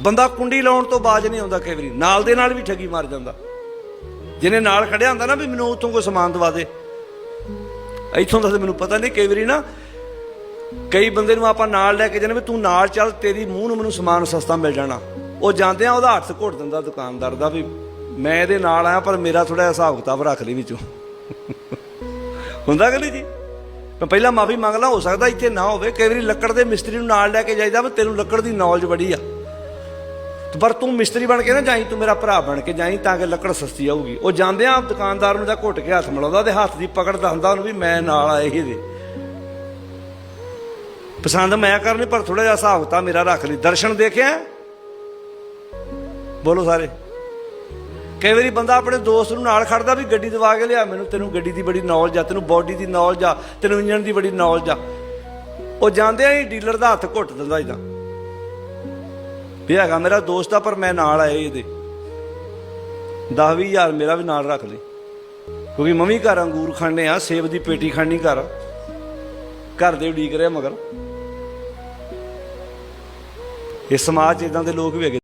ਬੰਦਾ ਕੁੰਡੀ ਲਾਉਣ ਤੋਂ ਬਾਜ ਨਹੀਂ ਆਉਂਦਾ ਕਈ ਵਾਰੀ ਨਾਲ ਦੇ ਨਾਲ ਵੀ ਠੱਗੀ ਮਾਰ ਜਾਂਦਾ। ਜਿਹਨੇ ਨਾਲ ਖੜਿਆ ਹੁੰਦਾ ਨਾ ਵੀ ਮੈਨੂੰ ਉੱਥੋਂ ਕੋਈ ਸਮਾਨ ਦਵਾ ਦੇ। ਇੱਥੋਂ ਦਾ ਮੈਨੂੰ ਪਤਾ ਨਹੀਂ, ਕਈ ਵਾਰੀ ਨਾ ਕਈ ਬੰਦੇ ਨੂੰ ਆਪਾਂ ਨਾਲ ਲੈ ਕੇ ਜਾਂਦੇ ਵੀ ਤੂੰ ਨਾਲ ਚੱਲ, ਤੇਰੀ ਮੂੰਹ ਨੂੰ ਮੈਨੂੰ ਸਮਾਨ ਸਸਤਾ ਮਿਲ ਜਾਣਾ। ਉਹ ਜਾਂਦੇ ਆ, ਉਹਦਾ ਹੱਥ ਘੁੱਟ ਦਿੰਦਾ ਦੁਕਾਨਦਾਰ ਦਾ ਵੀ, ਮੈਂ ਇਹਦੇ ਨਾਲ ਆਇਆ, ਪਰ ਮੇਰਾ ਥੋੜਾ ਹਿਸਾਬ ਕਿਤਾਬ ਰੱਖ ਲਈ ਵਿੱਚੋਂ। ਹੁੰਦਾ ਕਿ ਨਹੀਂ ਜੀ? ਮੈਂ ਪਹਿਲਾਂ ਮਾਫੀ ਮੰਗ ਲਾ ਹੋ ਸਕਦਾ ਇੱਥੇ ਨਾ ਹੋਵੇ। ਕਈ ਵਾਰੀ ਲੱਕੜ ਦੇ ਮਿਸਤਰੀ ਨੂੰ ਨਾਲ ਲੈ ਕੇ ਜਾਈਦਾ ਵੀ ਤੈਨੂੰ ਲੱਕੜ ਦੀ ਨੌਲੇਜ ਬੜੀ ਆ। ਪਰ ਤੂੰ ਮਿਸਤਰੀ ਬਣ ਕੇ ਨਾ ਜਾਈ, ਤੂੰ ਮੇਰਾ ਭਰਾ ਬਣ ਕੇ ਜਾਈ ਤਾਂ ਕਿ ਲੱਕੜ ਸਸਤੀ ਆਊਗੀ। ਉਹ ਜਾਂਦੇ ਆ ਦੁਕਾਨਦਾਰ ਨੂੰ ਤਾਂ ਘੁੱਟ ਕੇ ਹੱਥ ਮਿਲਾਉਂਦਾ ਤੇ ਹੱਥ ਦੀ ਪਕੜਦਾ ਹੁੰਦਾ, ਉਹਨੂੰ ਵੀ ਮੈਂ ਨਾਲ ਆਏ ਹੀ ਦੇ। ਪਸੰਦ ਮੈਂ ਕਰਨੀ, ਪਰ ਥੋੜਾ ਜਿਹਾ ਹਿਸਾਬ ਤਾਂ ਮੇਰਾ ਰੱਖ ਲਈ। ਦਰਸ਼ਨ ਦੇਖਿਆ? ਬੋਲੋ ਸਾਰੇ। ਕਈ ਵਾਰੀ ਬੰਦਾ ਆਪਣੇ ਦੋਸਤ ਨੂੰ ਨਾਲ ਖੜਦਾ ਵੀ ਗੱਡੀ ਦਵਾ ਕੇ ਲਿਆ, ਮੈਨੂੰ ਤੈਨੂੰ ਗੱਡੀ ਦੀ ਬੜੀ ਨੌਲੇਜ ਆ, ਤੈਨੂੰ ਬਾਡੀ ਦੀ ਨੌਲੇਜ ਆ, ਤੈਨੂੰ ਇੰਜਣ ਦੀ ਬੜੀ ਨੌਲੇਜ ਆ। ਉਹ ਜਾਂਦਿਆਂ ਹੀ ਡੀਲਰ ਦਾ ਹੱਥ ਘੁੱਟ ਦਿੰਦਾ ਇਦਾਂ ਵੀ ਹੈਗਾ ਮੇਰਾ ਦੋਸਤ ਆ, ਪਰ ਮੈਂ ਨਾਲ ਆਇਆ ਇਹਦੇ। 10 ਹਜ਼ਾਰ ਮੇਰਾ ਵੀ ਨਾਲ ਰੱਖ ਲਈ ਕਿਉਂਕਿ ਮੰਮੀ ਘਰ ਅੰਗੂਰ ਖਾਣੇ ਆ, ਸੇਬ ਦੀ ਪੇਟੀ ਖਾਣੀ ਘਰ। ਘਰ ਦੇ ਉਡੀਕ ਰਿਹਾ ਮਗਰ। ਇਹ ਸਮਾਜ 'ਚ ਇਦਾਂ ਦੇ ਲੋਕ ਵੀ ਹੈਗੇ।